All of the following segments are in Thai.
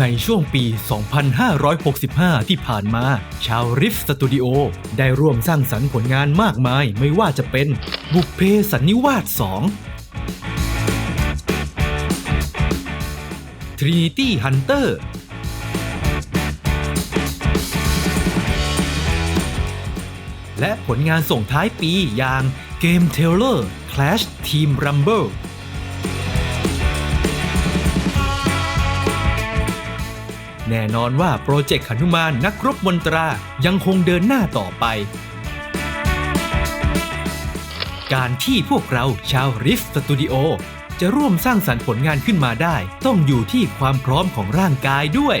ในช่วงปี 2565 ที่ผ่านมา ชาวริฟสตูดิโอได้ร่วมสร้างสรรค์ผลงานมากมายไม่ว่าจะเป็น บุพเพสันนิวาส 2 Trinity Hunter และผลงานส่งท้ายปีอย่าง Game Tailor Clash Team Rumble แน่นอนว่าโปรเจกต์หนุมานนักรบมนตรายังคงเดินหน้าต่อไป การที่พวกเราชาวริฟสตูดิโอจะร่วมสร้างสรรค์ผลงานขึ้นมาได้ ต้องอยู่ที่ความพร้อมของร่างกายด้วย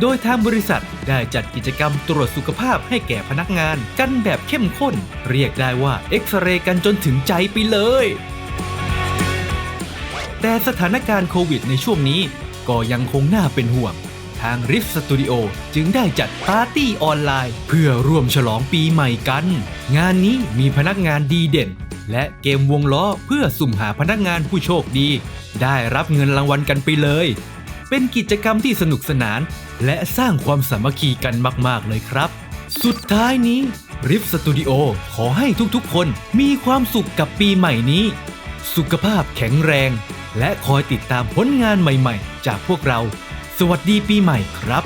โดยทางบริษัทได้จัดกิจกรรมตรวจสุขภาพให้แก่พนักงานกันแบบเข้มข้น เรียกได้ว่าเอ็กซเรย์กันจนถึงใจไปเลย แต่สถานการณ์โควิดในช่วงนี้ ก็ยังคงน่าเป็นห่วง ทาง Rift Studio จึงได้จัดปาร์ตี้ออนไลน์ เพื่อร่วมฉลองปีใหม่กัน งานนี้มีพนักงานดีเด่น และเกมวงล้อเพื่อสุ่มหาพนักงานผู้โชคดี ได้รับเงินรางวัลกันไปเลย เป็นกิจกรรมที่สนุกสนาน และสร้างความสามัคคีกันมาก ๆ เลยครับ สุดท้ายนี้ Rift Studio ขอให้ทุกๆ คนมีความสุขกับปีใหม่นี้ สุขภาพแข็งแรง และคอยติดตามผลงานใหม่ ๆ จากพวกเรา วัสดีปีใหม่ครับ